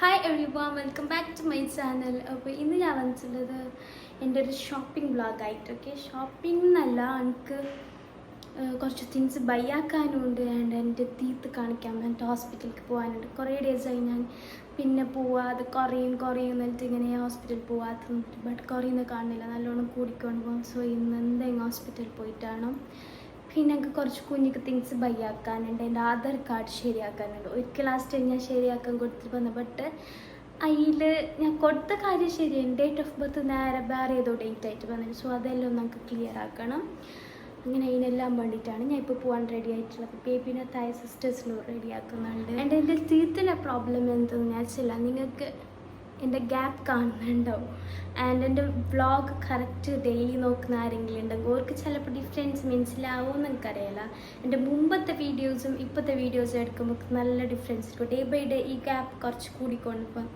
Hi എഴുവാ welcome back to my channel അപ്പോൾ ഇന്ന് ഞാൻ വന്നിട്ടുള്ളത് എന്റെ ഒരു ഷോപ്പിംഗ് ബ്ലോഗായിട്ട് ഓക്കെ ഷോപ്പിംഗ് എന്നല്ല എനിക്ക് കുറച്ച് തിങ്സ് ബൈ ആക്കാനുണ്ട് ആൻഡ് എന്റെ തീത്ത് കാണിക്കാൻ എന്റെ ഹോസ്പിറ്റലിലേക്ക് പോകാനുണ്ട്. കുറേ ഡേയ്സായി ഞാൻ പിന്നെ പോവാതെ കുറയും കുറയും എന്നിട്ട് ഇങ്ങനെ ഹോസ്പിറ്റലിൽ പോവാത്ത ബട്ട് കുറയുന്ന കാണുന്നില്ല നല്ലോണം കൂടിക്കൊണ്ട് പോകും. സോ ഇന്ന് എന്തെങ്കിലും ഹോസ്പിറ്റലിൽ പോയിട്ടാണോ പിന്നെ എനിക്ക് കുറച്ച് കുഞ്ഞിക്ക് തിങ്സ് ബൈ ആക്കാനുണ്ട്. എന്റെ ആധാർ കാർഡ് ശരിയാക്കാനുണ്ട്. ഒരിക്കൽ ലാസ്റ്റ് ഞാൻ ശരിയാക്കാൻ കൊടുത്തിട്ട് വന്നു ബട്ട് അതിൽ ഞാൻ കൊടുത്ത കാര്യം ശരിയാണ് ഡേറ്റ് ഓഫ് ബർത്ത് നേരെ വേറെ ഏതോ ഡേറ്റ് ആയിട്ട് വന്നിട്ട് സോ അതെല്ലാം നമുക്ക് ക്ലിയർ ആക്കണം. അങ്ങനെ അതിനെല്ലാം വേണ്ടിയിട്ടാണ് ഞാൻ ഇപ്പോൾ പോകാൻ റെഡി ആയിട്ടുള്ളത്. ബേബിനെ തായ സിസ്റ്റേഴ്സിനും റെഡി ആക്കുന്നുണ്ട്. എന്റെ എന്റെ തീത്തിന്റെ പ്രോബ്ലം എന്തെന്ന് വെച്ചില്ല നിങ്ങൾക്ക് എന്റെ ഗ്യാപ്പ് കാണുന്നുണ്ടാവും. ആൻഡ് എന്റെ വ്ളോഗ് കറക്റ്റ് ഡെയിലി നോക്കുന്ന ആരെങ്കിലും ഉണ്ടെങ്കിൽ ഓർക്ക് ചിലപ്പോൾ ഡിഫറൻസ് മനസ്സിലാവുമോ എന്ന് എനിക്കറിയില്ല എന്റെ മുമ്പത്തെ വീഡിയോസും ഇപ്പോഴത്തെ വീഡിയോസും എടുക്കുമ്പോൾ നല്ല ഡിഫറൻസ് ഇരിക്കും. ഡേ ബൈ ഡേ ഈ ഗ്യാപ്പ് കുറച്ച് കൂടിക്കൊണ്ടിപ്പം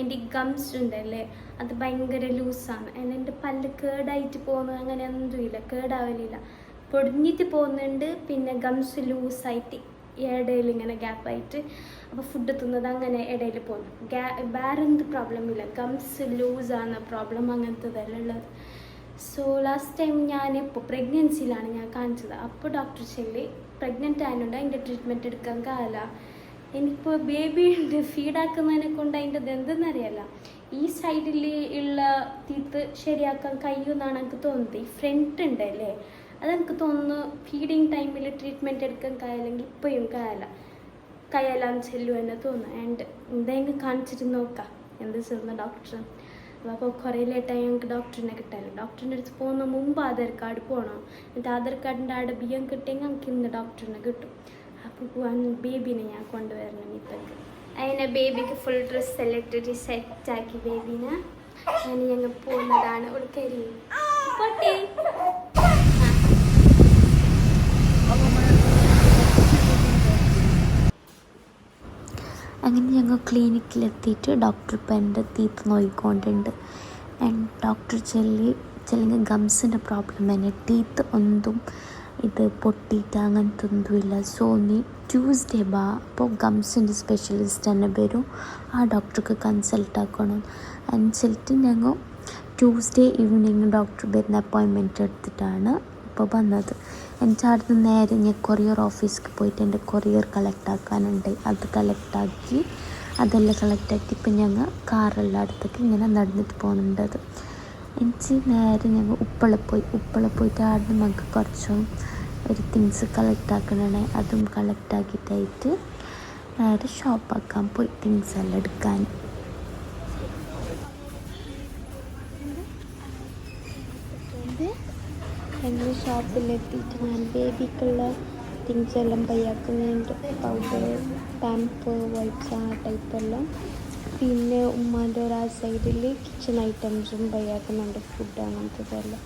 എന്റെ ഗംസ് ഉണ്ടല്ലേ അത് ഭയങ്കര ലൂസാണ് ആൻഡ് എന്റെ പല്ല് കേടായിട്ട് പോകുന്നത് അങ്ങനെ ഒന്നും ഇല്ല കേടാവലില്ല. പൊടിഞ്ഞിട്ട് പോകുന്നുണ്ട് പിന്നെ ഗംസ് ലൂസായിട്ട് ഇടയിൽ ഇങ്ങനെ ഗ്യാപ്പായിട്ട് അപ്പോൾ ഫുഡ് എത്തുന്നത് അങ്ങനെ ഇടയിൽ പോകുന്നു ഗ്യാ വേറെ എന്ത് പ്രോബ്ലം ഇല്ല ഗംസ് ലൂസാണ് പ്രോബ്ലം അങ്ങനത്തെതല്ല ഉള്ളത്. സോ ലാസ്റ്റ് ടൈം ഞാൻ ഇപ്പോൾ പ്രഗ്നൻസിയിലാണ് ഞാൻ കാണിച്ചത്. അപ്പോൾ ഡോക്ടർ ചെല്ലി പ്രഗ്നന്റ് ആയതുകൊണ്ട് അതിന്റെ ട്രീറ്റ്മെന്റ് എടുക്കാൻ കാല. എനിക്കിപ്പോൾ ബേബി ഉണ്ട്. ഫീഡാക്കുന്നതിനെ കൊണ്ട് അതിന്റെ എന്തെന്നറിയില്ല ഈ സൈഡിൽ ഉള്ള തീത്ത് ശരിയാക്കാൻ കഴിയുമെന്നാണ് എനിക്ക് തോന്നുന്നത്. ഈ ഫ്രണ്ട് ഉണ്ടല്ലേ? അതെനിക്ക് തോന്നുന്നു ഫീഡിങ് ടൈമിൽ ട്രീറ്റ്മെന്റ് എടുക്കാൻ കഴിയില്ലെങ്കിൽ ഇപ്പോഴും കഴിയില്ല. കയ്യെല്ലാം ചെല്ലും എന്നെ തോന്നുന്നു. ആൻഡ് എന്തെങ്കിലും കാണിച്ചിട്ട് നോക്കാം. എന്ത് ചെയ്യുന്ന ഡോക്ടർ അപ്പോൾ കുറേ ലേറ്റായി ഞങ്ങൾക്ക് ഡോക്ടറിനെ കിട്ടാനില്ല ഡോക്ടറിന്റെ അടുത്ത് പോകുന്ന മുമ്പ് ആധാർ കാർഡ് പോകണം എന്നിട്ട് ആധാർ കാർഡിന്റെ ആടെ ബി എം കിട്ടിയെങ്കിൽ ഞങ്ങൾക്ക് ഇന്ന് ഡോക്ടറിനെ കിട്ടും. അപ്പോൾ പോകാൻ ബേബീനെ ഞാൻ കൊണ്ടുവരണം ഇപ്പോഴേക്ക് അതിനെ ബേബിക്ക് ഫുൾ ഡ്രസ്സ് എല്ലാം ഇട്ടിട്ട് സെറ്റാക്കി ബേബീനെ. അതിന് ഞങ്ങൾ പോകുന്നതാണ്. ഉടുക്കരി പൊട്ടി. അങ്ങനെ ഞങ്ങൾ ക്ലിനിക്കിലെത്തിയിട്ട് ഡോക്ടർ ഇപ്പം എന്റെ തീത്ത് നോക്കിക്കൊണ്ടുണ്ട് ആൻഡ് ഡോക്ടർ ചെല്ലി ചെല്ലെങ്കിൽ ഗംസിന്റെ പ്രോബ്ലം തന്നെ. ടീത്ത് ഒന്നും ഇത് പൊട്ടിയിട്ട് അങ്ങനത്തെ ഒന്നുമില്ല. സോ നീ ട്യൂസ്ഡേ ബാ. അപ്പോൾ ഗംസിന്റെ സ്പെഷ്യലിസ്റ്റ് തന്നെ വരും. ആ ഡോക്ടർക്ക് കൺസൾട്ട് ആക്കണം. അനുസരിച്ചിട്ട് ഞങ്ങൾ ട്യൂസ്ഡേ ഈവനിങ് ഡോക്ടർ വരുന്ന അപ്പോയിൻമെന്റ് എടുത്തിട്ടാണ് ഇപ്പോൾ വന്നത്. എന്റെ അടുത്ത് നേരെ ഞാൻ കൊറിയർ ഓഫീസിൽ പോയിട്ട് എന്റെ കൊറിയർ കളക്ട് ആക്കാനുണ്ട്. അത് കളക്ട് ആക്കി അതെല്ലാം കളക്ട് ആക്കി ഇപ്പം ഞങ്ങൾ കാറെല്ലാം അടുത്തേക്ക് ഇങ്ങനെ നടന്നിട്ട് പോകുന്നുണ്ടത് എനിക്ക് നേരെ ഞങ്ങൾ ഉപ്പള പോയി. ഉപ്പള പോയിട്ട് ആടുന്ന് നമുക്ക് കുറച്ചും ഒരു തിങ്സ് കളക്ട് ആക്കണേ അതും കളക്ട് ആക്കിയിട്ടായിട്ട് നേരെ ഷോപ്പാക്കാൻ പോയി തിങ്സ് എല്ലാം എടുക്കാൻ. ഞങ്ങൾ ഷോപ്പിലെത്തിയിട്ട് ഞാൻ ബേബിക്കുള്ള തിങ്സ് എല്ലാം പയ്യാക്കുന്നുണ്ട് പൗഡർ പാമ്പ് വൈപ്സ് ആ ടൈപ്പെല്ലാം. പിന്നെ ഉമ്മാന്റെ ഒരു ആ സൈഡിൽ കിച്ചൺ ഐറ്റംസും പയ്യാക്കുന്നുണ്ട് ഫുഡ് അങ്ങനത്തതെല്ലാം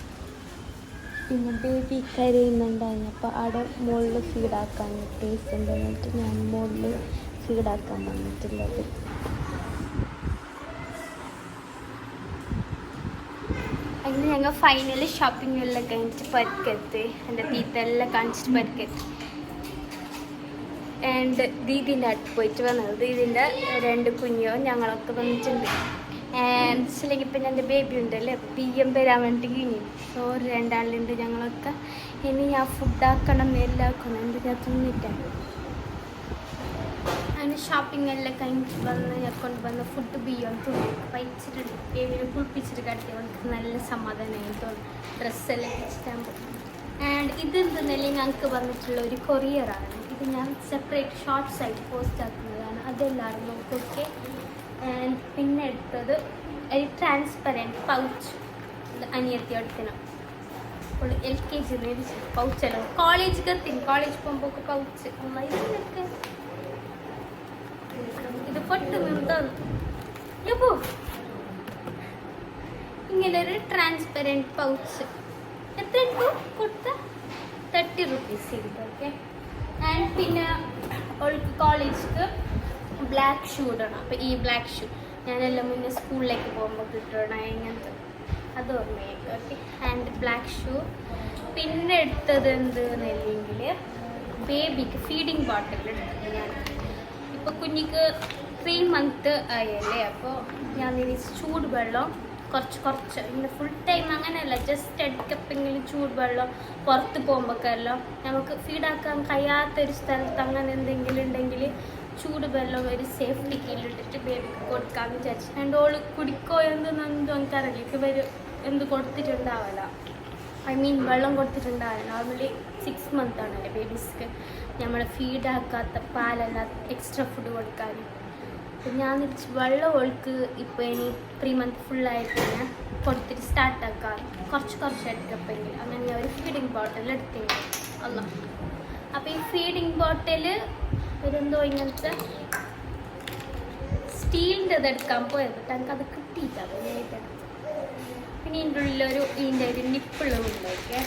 പിന്നെ ബേബി കരയുന്നുണ്ടായിരുന്നു അപ്പോൾ അവിടെ മുകളിൽ ഫീഡാക്കാൻ ടേസ്റ്റ് ഉണ്ടെന്നിട്ട് ഞാൻ മുകളിൽ ഫീഡാക്കാൻ വന്നിട്ടുള്ളത് അങ്ങനെ ഞങ്ങൾ ഫൈനലി ഷോപ്പിംഗ് എല്ലാം കഴിഞ്ഞിട്ട് പരിക്കത്ത് എന്റെ തീത്തെല്ലാം കാണിച്ചിട്ട് പരിക്കത്ത്. ആൻഡ് ദീദിന്റെ അടുത്ത് പോയിട്ട് വന്നത്. ദീദിന്റെ രണ്ട് കുഞ്ഞോ ഞങ്ങളൊക്കെ വന്നിട്ടുണ്ട്. ആൻഡ് അല്ലെങ്കിൽ ഇപ്പം എന്റെ ബേബി ഉണ്ടല്ലേ? പി എം വരാൻ വേണ്ടി കഴിഞ്ഞു സോ രണ്ടാളുണ്ട് ഞങ്ങളൊക്കെ. ഇനി ഞാൻ ഫുഡാക്കണം എല്ലാം ആക്കണം എന്ത് ഞാൻ തിന്നിട്ടാണ് അങ്ങനെ ഷോപ്പിംഗ് എല്ലാം കഴിഞ്ഞിട്ട് വന്ന് ഞാൻ വന്ന് ഫുഡ് ബിയോ തിന്നു വഹിച്ചിട്ട് ബേബിനെ കുളിപ്പിച്ചിട്ട് കട്ടി അവൾക്ക് നല്ല സമാധാനമായി തോന്നും ഡ്രസ്സെല്ലാം വെച്ചിട്ടാകുമ്പോൾ ആൻഡ് ഇത് എന്തെന്നല്ലേ ഞങ്ങൾക്ക് വന്നിട്ടുള്ള ഒരു കൊറിയറാണ് ഇത് ഞാൻ സെപ്പറേറ്റ് ഷോർട്സ് ആയിട്ട് പോസ്റ്റ് ആക്കുന്നതാണ്. അതെല്ലാവരും നോക്കൊക്കെ ആൻഡ് പിന്നെ എടുത്തത് ഒരു ട്രാൻസ്പെറന്റ് പൗച്ച് അനിയത്തി എടുക്കണം അപ്പോൾ എൽ കെ ജി പൗച്ചല്ലോ കോളേജ് കത്തിന് കോളേജ് പോകുമ്പോൾ പൗച്ച് അമ്മ ഇതിനൊക്കെ ഇത് പൊട്ടും തോന്നുന്നു ഇങ്ങനെ ഒരു ട്രാൻസ്പെറന്റ് പൗച്ച് എത്ര എടുക്കും കൊടുത്ത? തേർട്ടി റുപ്പീസ് കിട്ടും ഓക്കെ ആൻഡ് പിന്നെ അവൾക്ക് കോളേജിക്ക് ബ്ലാക്ക് ഷൂ ഇടണം. അപ്പോൾ ഈ ബ്ലാക്ക് ഷൂ ഞാനെല്ലാം മുന്നേ സ്കൂളിലേക്ക് പോകുമ്പോൾ കിട്ടണം ഇങ്ങനത്തെ. അത് ഓർമ്മയായിരിക്കും ഓക്കെ ആൻഡ് ബ്ലാക്ക് ഷൂ പിന്നെ എടുത്തത് എന്തെന്നില്ലെങ്കിൽ ബേബിക്ക് ഫീഡിങ് ബോട്ടിൽ എടുത്തത് ഞാൻ ഇപ്പോൾ കുഞ്ഞിക്ക് ത്രീ മന്ത് ആയല്ലേ അപ്പോൾ ഞാൻ ഇനി ചൂട് വെള്ളം കുറച്ച് കുറച്ച്. ഇങ്ങനെ ഫുൾ ടൈം അങ്ങനെയല്ല ജസ്റ്റ് എടുക്കപ്പെങ്കിലും ചൂടുവെള്ളം പുറത്ത് പോകുമ്പോഴെല്ലാം നമുക്ക് ഫീഡാക്കാൻ കഴിയാത്തൊരു സ്ഥലത്ത് അങ്ങനെ എന്തെങ്കിലും ഉണ്ടെങ്കിൽ ചൂടുവെള്ളം ഒരു സേഫ്റ്റി കീഴിലിട്ടിട്ട് ബേബിക്ക് കൊടുക്കാമെന്ന് വിചാരിച്ചു. എന്റെ ഓൾ കുടിക്കോ എന്തെന്നൊന്നും എനിക്കറിയില്ല. ഇവർ എന്ത് കൊടുത്തിട്ടുണ്ടാവില്ല. ഐ മീൻ വെള്ളം കൊടുത്തിട്ടുണ്ടാവില്ല. നോർമലി സിക്സ് മന്ത് ആണല്ലേ ബേബീസ്ക്ക് നമ്മൾ ഫീഡാക്കാത്ത പാലെല്ലാം എക്സ്ട്രാ ഫുഡ് കൊടുക്കാൻ ഞാൻ വെള്ളം ഒഴുക്ക്. ഇപ്പോൾ ഇനി ത്രീ മന്ത് ഫുള്ളായിട്ട് ഞാൻ കൊടുത്തിട്ട് സ്റ്റാർട്ടാക്കാം കുറച്ച് കുറച്ചായിട്ട് എടുക്കപ്പെങ്കിൽ അങ്ങനെ ഞാൻ ഒരു ഫീഡിങ് ബോട്ടിൽ എടുത്തിരുന്നു. അല്ല അപ്പോൾ ഈ ഫീഡിങ് ബോട്ടിൽ ഇതെന്തോ ഇങ്ങനത്തെ സ്റ്റീലിന്റെ എടുക്കാൻ പോയത്. എനിക്ക് അത് കിട്ടിയില്ല. അത് ഞാൻ പിന്നെ ഇതിന്റെ ഉള്ളിലൊരു ഇതിന്റെ ഒരു നിപ്പിളും ഉണ്ടായിരിക്കേ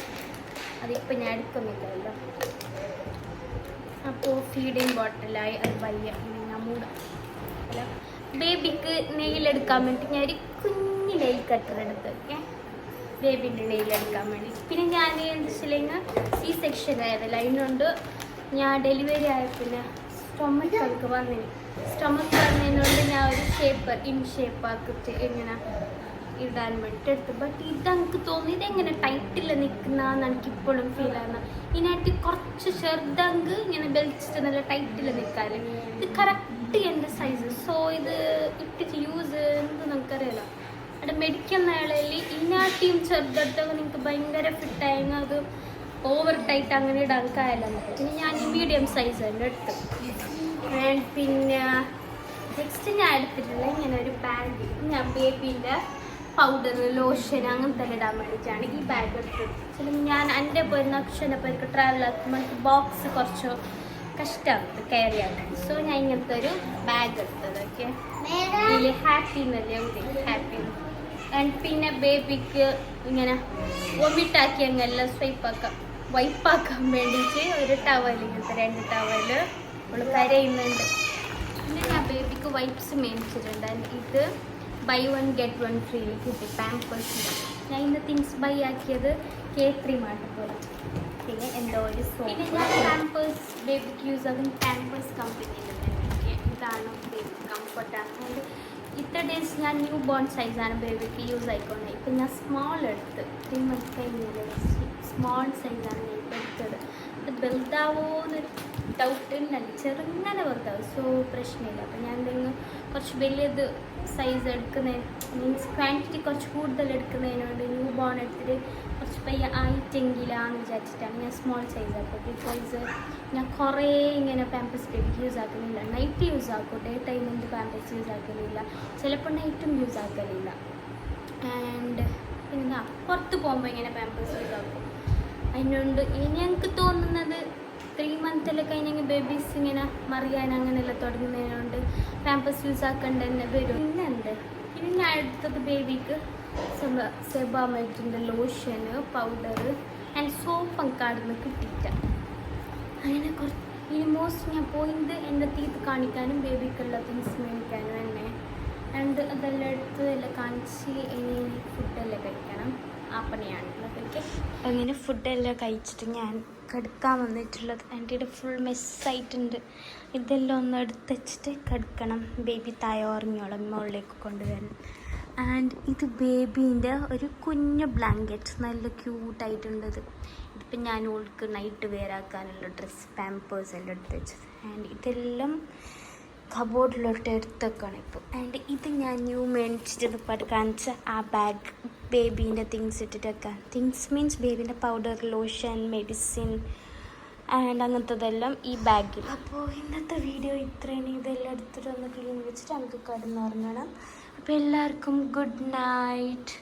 അതിപ്പോൾ ഞാൻ എടുക്കുന്നില്ലല്ലോ. അപ്പോൾ ഫീഡിങ് ബോട്ടിലായി അത് വലിയ ഞാൻ മൂടാം. അല്ല ബേബിക്ക് നെയിലെടുക്കാൻ വേണ്ടി ഞാൻ ഒരു കുഞ്ഞു നെയിൽ കട്ടർ എടുത്ത് ഓക്കെ ബേബിന്റെ നെയിലെടുക്കാൻ വേണ്ടി. പിന്നെ ഞാൻ എന്താ വെച്ചില്ലെങ്കിൽ സി സെക്ഷൻ ആയതല്ല അതിനുകൊണ്ട് ഞാൻ ഡെലിവറി ആയ പിന്നെ സ്റ്റൊമക്ക് ഒക്കെ വന്നിന് സ്റ്റൊമക്ക് വന്നതിനോണ്ട് ഞാൻ ഒരു ഷേപ്പ് ഇൻ ഷേപ്പ് ആക്കിയിട്ട് എങ്ങനെ ഇടാൻ വേണ്ടിയിട്ട് എടുത്തു. ബട്ട് ഇത് എനിക്ക് തോന്നി ഇതെങ്ങനെ ടൈറ്റിൽ നിൽക്കുന്നതെന്ന് എനിക്ക് ഇപ്പോഴും ഫീൽ ആകുന്നത് ഇതിനായിട്ട് കുറച്ച് ചെറുതങ്ക് ഇങ്ങനെ ബെൽച്ചിട്ട് നല്ല ടൈറ്റിൽ നിൽക്കാറ് ഇത് കറക്റ്റ് എന്റെ സൈസ് സോ ഇത് ഇട്ടിട്ട് യൂസ് എന്ന് നമുക്കറിയാലോ. അവിടെ മെഡിക്കൽ മേളയിൽ ഇനാട്ടിയും ചെറുതെടുത്തൊക്കെ നിങ്ങൾക്ക് ഭയങ്കര ഫിറ്റായെങ്കിൽ അത് ഓവർ ടൈറ്റ് അങ്ങനെ ഇടാൻ നമുക്ക് പിന്നെ ഞാൻ മീഡിയം സൈസ് തന്നെ എടുത്തു ആൻഡ് പിന്നെ നെക്സ്റ്റ് ഞാൻ എടുത്തിട്ടുള്ള ഇങ്ങനെ ഒരു ബാഗ് ഞാൻ ബേബീന്റെ പൗഡർ ലോഷൻ അങ്ങനത്തെ ഇടാൻ വേണ്ടിയിട്ടാണ് ഈ ബാഗ് എടുത്തത്. ചിലപ്പോൾ ഞാൻ എന്റെ പോയിരുന്ന അക്ഷനെ പേർക്ക് ട്രാവൽ ആക്കുമ്പോൾ ബോക്സ് കുറച്ച് കഷ്ടമാണ് കയറി ആക്കാൻ സോ ഞാൻ ഇങ്ങനത്തെ ഒരു ബാഗ് എടുത്തത് ഓക്കെ ഇതിൽ ഹാപ്പി എന്നല്ലേ എവിടെ ഹാപ്പി ആൻഡ് പിന്നെ ബേബിക്ക് ഇങ്ങനെ വൊമിറ്റാക്കി അങ്ങെല്ലാം സ്വൈപ്പാക്കാം വൈപ്പാക്കാൻ വേണ്ടിയിട്ട് ഒരു ടവൽ ഇങ്ങനത്തെ രണ്ട് ടവൽ അവൾ കരയുന്നുണ്ട്. പിന്നെ ഞാൻ ബേബിക്ക് വൈപ്സ് മേടിച്ചിട്ടുണ്ട്. ആൻഡ് ഇത് buy one get one free കിട്ടി. പാമ്പേഴ്സിന്റെ ഞാൻ ഇന്ന് തിങ്സ് ബൈ ആക്കിയത് കെ ത്രീ മാർട്ട് പോയിട്ട് എന്തോ ഒരു പാമ്പേഴ്സ് ബേബിക്ക് യൂസ് ആകുന്ന പാമ്പേഴ്സ് കമ്പനിയുടെ ഇതാണ് ബേബി കംഫർട്ടാണ് ഇത്ര ഡേയ്സ് ഞാൻ ന്യൂ ബോൺ സൈസാണ് ബേബിക്ക് യൂസ് ആയിക്കൊണ്ടത് ഇപ്പം ഞാൻ സ്മോൾ എടുത്ത്. ത്രീ മന്ത് കഴിഞ്ഞത് സ്മോൾ സൈസാണ് ഞാൻ എടുത്തത്. അത് വലുതാവോ എന്നൊരു ഡൗട്ട് ഉണ്ടല്ല ചെറുങ്ങനെ വലുതാവും. സോ പ്രശ്നമില്ല. അപ്പം ഞാൻ എന്തെങ്കിലും കുറച്ച് വലിയത് സൈസ് എടുക്കുന്നതിന് മീൻസ് ക്വാണ്ടിറ്റി കുറച്ച് കൂടുതൽ എടുക്കുന്നതിനോട് ന്യൂ ബോൺ എടുത്തിട്ട് പയ്യ ആയിട്ടെങ്കിലാന്ന് വിചാരിച്ചിട്ടാണ് ഞാൻ സ്മോൾ സൈസ് ആക്കുക ബിക്കോസ് ഞാൻ കുറേ ഇങ്ങനെ പാമ്പേഴ്സ് ബേബിക്ക് യൂസ് ആക്കുന്നില്ല. നൈറ്റ് യൂസ് ആക്കും. ഡേ ടൈമിൽ പാമ്പേഴ്സ് യൂസ് ആക്കലില്ല ചിലപ്പോൾ നൈറ്റും യൂസ് ആക്കലില്ല. ആൻഡ് പിന്നെ പുറത്ത് പോകുമ്പോൾ ഇങ്ങനെ പാമ്പേഴ്സ് യൂസ് ആക്കും. അതിനുണ്ട് ഇനി ഞങ്ങൾക്ക് തോന്നുന്നത് ത്രീ മന്തെല്ലാം കഴിഞ്ഞെങ്കിൽ ബേബീസ് ഇങ്ങനെ മറിയാൻ അങ്ങനെയെല്ലാം തുടങ്ങുന്നതിനുണ്ട് പാമ്പേഴ്സ് യൂസ് ആക്കേണ്ട തന്നെ വരും. പിന്നെ എന്ത് പിന്നെ ഞാൻ അടുത്തത് ബേബിക്ക് സെബാമൈറ്റിന്റെ ലോഷന് പൗഡർ ആൻഡ് സോപ്പ് അവിടെ നിന്ന് കിട്ടിയിട്ട. അങ്ങനെ കുറച്ച് ഇനി ഞാൻ പോയിന്റ് എന്റെ തീത്ത് കാണിക്കാനും ബേബിക്കുള്ള തിങ്സ് മേടിക്കാനും തന്നെ. ആൻഡ് അതെല്ലാം എടുത്ത് എല്ലാം കാണിച്ച് ഇനി ഫുഡെല്ലാം കഴിക്കണം. ആ പണിയാണല്ലോ അതൊക്കെ അങ്ങനെ ഫുഡെല്ലാം കഴിച്ചിട്ട് ഞാൻ കടുക്കാൻ വന്നിട്ടുള്ളത്. എന്റെ ഫുൾ മെസ്സായിട്ടുണ്ട് ഇതെല്ലാം ഒന്ന് എടുത്ത് വെച്ചിട്ട് കടുക്കണം. ബേബി തായ ഉറങ്ങിയോളം മുകളിലേക്ക് കൊണ്ടുവരണം. ആൻഡ് ഇത് ബേബീന്റെ ഒരു കുഞ്ഞു ബ്ലാങ്കറ്റ് നല്ല ക്യൂട്ടായിട്ടുണ്ടത് ഇത് ഇതിപ്പോൾ ഞാൻ ഓൾക്ക് നൈറ്റ് വെയറാക്കാനുള്ള ഡ്രസ്സ് പാമ്പേഴ്സ് എല്ലാം എടുത്ത് വെച്ചത്. ആൻഡ് ഇതെല്ലാം കബോർഡിലോട്ട് എടുത്തേക്കാണ് ഇപ്പോൾ ആൻഡ് ഇത് ഞാൻ ന്യൂ മേടിച്ചിട്ട് ഇപ്പോൾ കാണിച്ച ആ ബാഗ് ബേബീന്റെ തിങ്സ് ഇട്ടിട്ടൊക്കെ. തിങ്സ് മീൻസ് ബേബീന്റെ പൗഡർ ലോഷൻ മെഡിസിൻ ആൻഡ് അങ്ങനത്തതെല്ലാം ഈ ബാഗിൽ അപ്പോൾ ഇന്നത്തെ വീഡിയോ ഇത്രയും ഇതെല്ലാം എടുത്തിട്ട് ഒന്ന് ക്ലീൻ വെച്ചിട്ട് നമുക്ക് കിടന്നുറങ്ങണം അപ്പോൾ എല്ലാവർക്കും ഗുഡ് നൈറ്റ്